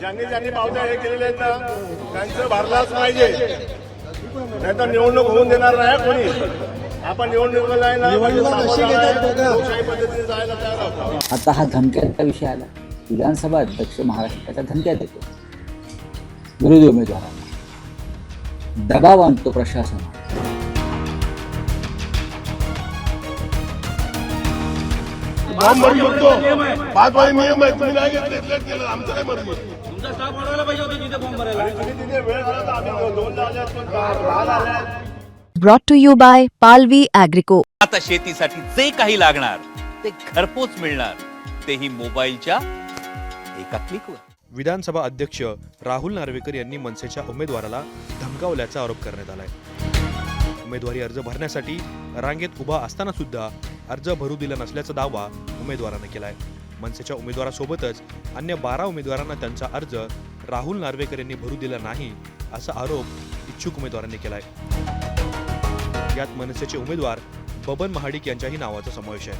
ज्यांनी ज्यांनी पावत्या हे केलेले आहेत ना त्यांचं भरलाच पाहिजे. नाही तर निवडणूक होऊन देणार नाही कोणी. आपण निवडणुकीला जायला निवडणुका कशी घेतात बघा. लोकशाही पद्धतीने जायला तयार आहोत. आता हा धमक्याचा विषय आला. विधानसभा अध्यक्ष महाराष्ट्राच्या धमक्या देतो. विरोधी उमेदवारांना दबाव आणतो प्रशासन बॉम्ब भरू शकतो. पाच वाजे नियम आहे. तुम्ही नाही घेतले केलं आमचं काय मर्जी तुमचा स्टाफ वाढवायला पाहिजे होता जिथे बॉम्ब भरायला. तुम्ही तिथे वेळ झाला तर आम्ही दोन झाले पण दहा झाले brought to you by Palvi Agrico. आता शेतीसाठी जे काही लागणार ते घरपोच मिळणार. तेही मोबाईलच्या एका क्लिकवर विधानसभा अध्यक्ष राहुल नार्वेकर यांनी मनसेच्या उमेदवाराला धमकावल्याचा आरोप करण्यात आलाय. उमेदवारी अर्ज भरण्यासाठी रांगेत उभा असताना सुद्धा अर्ज भरू दिला नसल्याचा दावा उमेदवारानं केलाय. मनसेच्या उमेदवारासोबतच अन्य बारा उमेदवारांना त्यांचा अर्ज राहुल नार्वेकर यांनी भरू दिला नाही असा आरोप इच्छुक उमेदवारांनी केलाय. यात मनसेचे उमेदवार बबन महाडिक यांच्याही नावाचा समावेश आहे.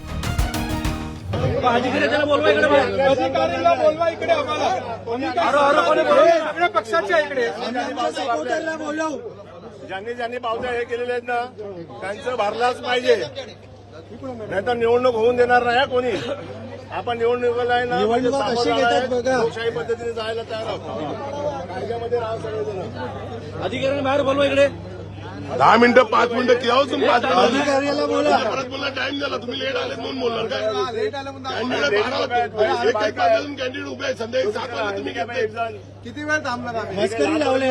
ज्यांनी ज्यांनी पावत्या हे केलेले आहेत ना त्यांचं भरलाच पाहिजे. नाही तर निवडणूक होऊन देणार नाही कोणी. आपण निवडणुकीला जायला निवडणुका कशी घेतात बघा. लोकशाही पद्धतीने जायला तयार आहोत. कायद्यामध्ये राहा सगळेजण. अधिकाऱ्यांना बाहेर बोलवा इकडे. दहा मिनिटं पाच मिनिटं केव्हा तुम्ही पाच अधिकाऱ्याला बोला. परत बोलला टाइम झाला तुम्ही लेट आले म्हणून बोलणार काय? कॅन्डिडेट बारा एक एक वाजून कॅन्डिडेट उभे आहे संध्याकाळी सात वाजता तुम्ही घेतले. किती वेळ थांबला? मस्करी लावले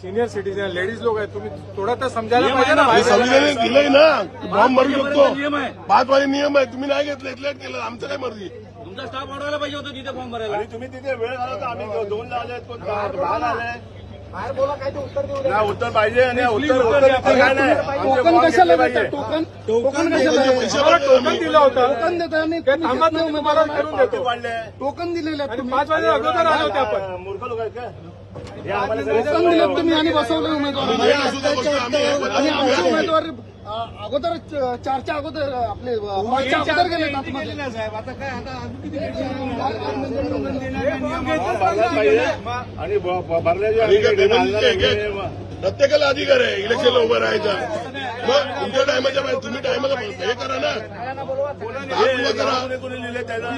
सिनियर सिटीजन लेडीज लोक आहेत तुम्ही थोडा तर समजायला पाहिजे ना हे संविधानाने दिलंय ना. बॉम्ब भरू शकतो. नियम आहे. पाच वाजे नियम आहे तुम्ही नाही घेतले लेट केलं. आमचं काय मर्जी? तुमचा स्टाफ वाढवायला पाहिजे होता जिथे बॉम्ब भरायला. आणि तुम्ही तिथे वेळ झाला तर आम्ही दोन कोण दहा झाले नाही उत्तर पाहिजे आणि उत्तर उत्तर इथे काय नाही. आमचे टोकन बॉम्ब कशाला घेतले देतात पाहिजे. टोकन टोकन कशाला टोकन आम्ही. दिलं होतं. टोकन देता थांबा तुम्ही तुम्हाला करून देतो. वाढले टोकन दिलेले आहेत तुम्ही. पाच वाजे अगोदर आले होते आपण. मूर्ख लोक आहेत का? हे आम्हाला टोकन दिलं तुम्ही आणि बसवलं आम्ही उमेदवार आम्ही हे आणि आमचे. उमेदवार अगोदर चारच्या अगोदर आपले अ, पाचच्या अगोदर गेले आतमध्ये. भरलाच पाहिजे आणि ब- ब- भरल्याचे अधिकार प्रत्येकाला अधिकार आहे इलेक्शनला उभं राहायचा. मग तुमच्या टायमाच्या बाहेर तुम्ही टायमाला हे करा ना. हे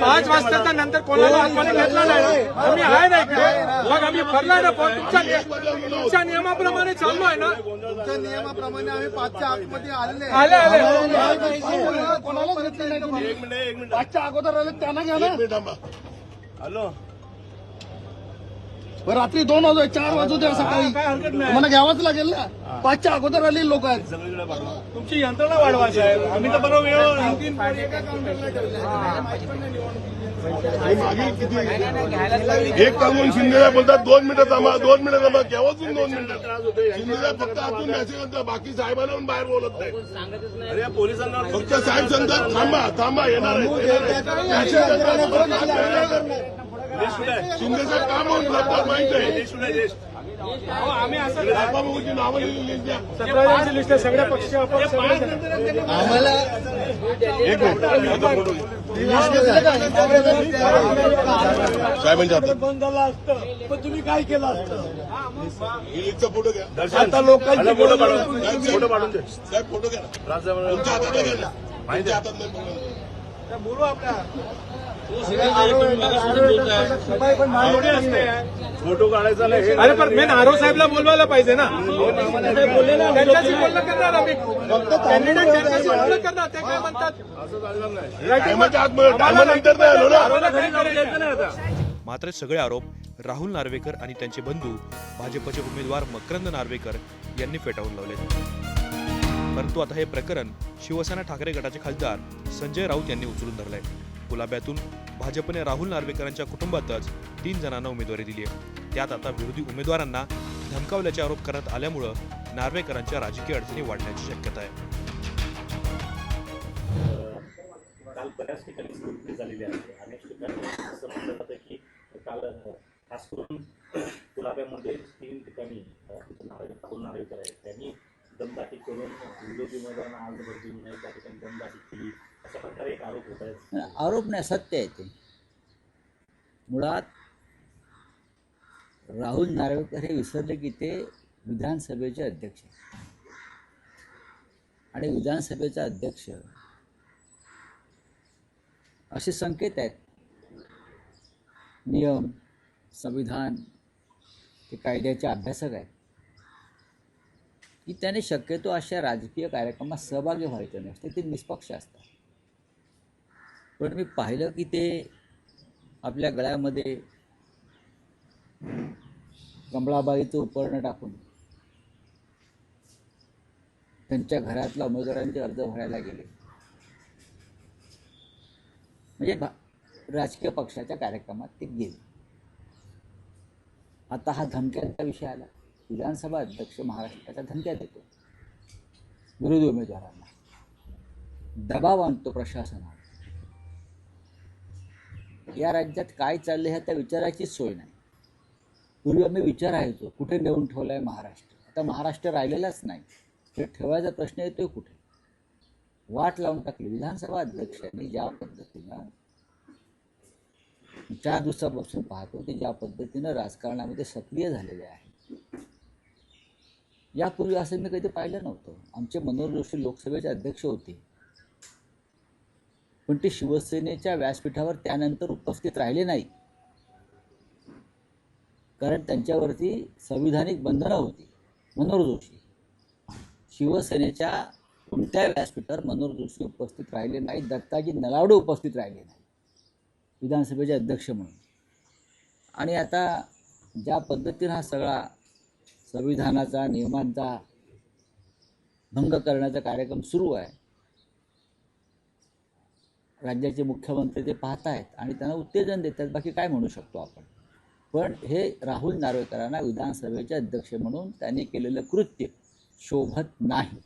पाच वाजताच्या नंतर कोणाला घेतलं नाही आम्ही आहे नाही का मग आम्ही भरलाय ना तुमच्या तुमच्या नियमाप्रमाणे चाललो आहे ना? तुमच्या नियमाप्रमाणे आम्ही पाचच्या आतमध्ये आलेले आले आले. कोणालाच घेतलं नाही तुम्ही. एक मिनिट एक मिनिट. पाचच्या अगोदर आले त्यांना घ्या ना. हॅलो. बरं, रात्री दोन वाजता चार वाजू द्या सकाळी. मला घ्यावंच लागेल ना. पाचच्या अगोदर आले लोक आहेत. तुमची यंत्रणा वाढवा साहेब. आम्ही तर बरोबर एक तासून शिंदेला बोलतात दोन मिनिटं थांबा दोन मिनिटं थांबा केव्हाचून दोन मिनिटं? शिंदेला फक्त आतून मेसेज करतात बाकी साहेबांना पण बाहेर बोलत नाही. अरे पोलिसांना फक्त साहेब सांगतात थांबा थांबा येणार आहेत, येणार आहेत. message करतात, शिंदे साहेब काम होऊन जातात माहीत आहे. लिस्ट सगळ्या पक्ष आपण सगळे आम्हाला एक मिनिट साहेबांच्या हातात बंद झाला असतं पण तुम्ही काय केलं असतं फोटो घ्या आता लोकांचे फोटो पाडून फोटो दे साहेब फोटो घ्या तुमच्या बोलू फोटो काढायचा नाही हे अरे पण मेन आरो साहेबला बोलवायला पाहिजे ना. त्यांच्याशी बोलणं करणार आम्ही. कॅन्डिडेट त्यांच्याशी बोलणं करणार. ते काय म्हणतात? मात्र सगळे आरोप राहुल नार्वेकर आणि त्यांचे बंधू भाजपचे उमेदवार मकरंद नार्वेकर यांनी फेटाळून लावले परंतु आता हे प्रकरण शिवसेना ठाकरे गटाचे खासदार संजय राऊत यांनी उचलून धरलंय. गुलाब्यातून भाजपने राहुल नार्वेकरांच्या कुटुंबातच तीन जणांना उमेदवारी दिली आहे. त्यात आता विरोधी उमेदवारांना धमकावल्याचे आरोप करण्यात आल्यामुळं नार्वेकरांच्या राजकीय अडचणी वाढण्याची शक्यता आहे. काल बऱ्याच ठिकाणी स्थिती झालेली आहे. अनेक ठिकाणी असं म्हटलं जातं की काल खास करून गुलाब्यामध्ये तीन ठिकाणी अ, राहुल नार्वेकर आहेत. त्यांनी दमदाटी करून विरोधी उमेदवारांना आज दिली नाही त्या ठिकाणी दमदाटी केली. अशा प्रकारे एक आरोप होत आहेत. आरोप नाही सत्य आहे ते. मुळात राहुल नार्वेकर हे विसरले की ते विधानसभेचे अध्यक्ष आणि विधानसभेचा अध्यक्ष असे संकेत आहेत. नियम संविधान ते कायद्याचे अभ्यासक आहेत. की त्याने शक्यतो अशा राजकीय कार्यक्रमात सहभागी व्हायचं नसते ते निष्पक्ष असतात. पण मी पाहिलं की ते आपल्या गळ्यामध्ये कमळाबाईचं उपकरण टाकून त्यांच्या घरातल्या उमेदवारांचे अर्ज भरायला गेले. म्हणजे भा- राजकीय पक्षाच्या कार्यक्रमात ते गेले. आता हा धमक्यांचा विषय आला. विधानसभा अध्यक्ष महाराष्ट्राच्या धमक्या देतो विरोधी उमेदवारांना दबाव आणतो प्रशासनावर. या राज्यात काय चाललंय ह्या त्या विचाराचीच सोय नाही. पूर्वी आम्ही विचारायचो कुठे नेऊन ठेवलं आहे महाराष्ट्र? आता महाराष्ट्र राहिलेलाच नाही. तर ठेवायचा प्रश्न येतोय कुठे? वाट लावून टाकली. विधानसभा अध्यक्षांनी ज्या पद्धतीनं चार दिवसापासून पाहतो ते ज्या पद्धतीनं राजकारणामध्ये सक्रिय झालेले आहे. यापूर्वी असं मी कधी पाहिलं नव्हतं. आमचे मनोहर जोशी लोकसभेचे अध्यक्ष होते. पण ते शिवसेनेच्या व्यासपीठावर त्यानंतर उपस्थित राहिले नाही. कारण त्यांच्यावरती संविधानिक बंधनं होती मनोहर जोशी. शिवसेनेच्या कोणत्या व्यासपीठावर मनोहर जोशी उपस्थित राहिले नाही दत्ताजी नलावडे उपस्थित राहिले नाही विधानसभेचे अध्यक्ष म्हणून. आणि आता ज्या पद्धतीनं हा सगळा संविधानाचा नियमांचा भंग करण्याचा कार्यक्रम सुरू आहे. राज्याचे मुख्यमंत्री ते पाहत आहेत आणि त्यांना उत्तेजन देतात बाकी काय म्हणू शकतो आपण? पण हे राहुल नार्वेकरांना विधानसभेचे अध्यक्ष म्हणून त्यांनी केलेलं कृत्य शोभत नाही.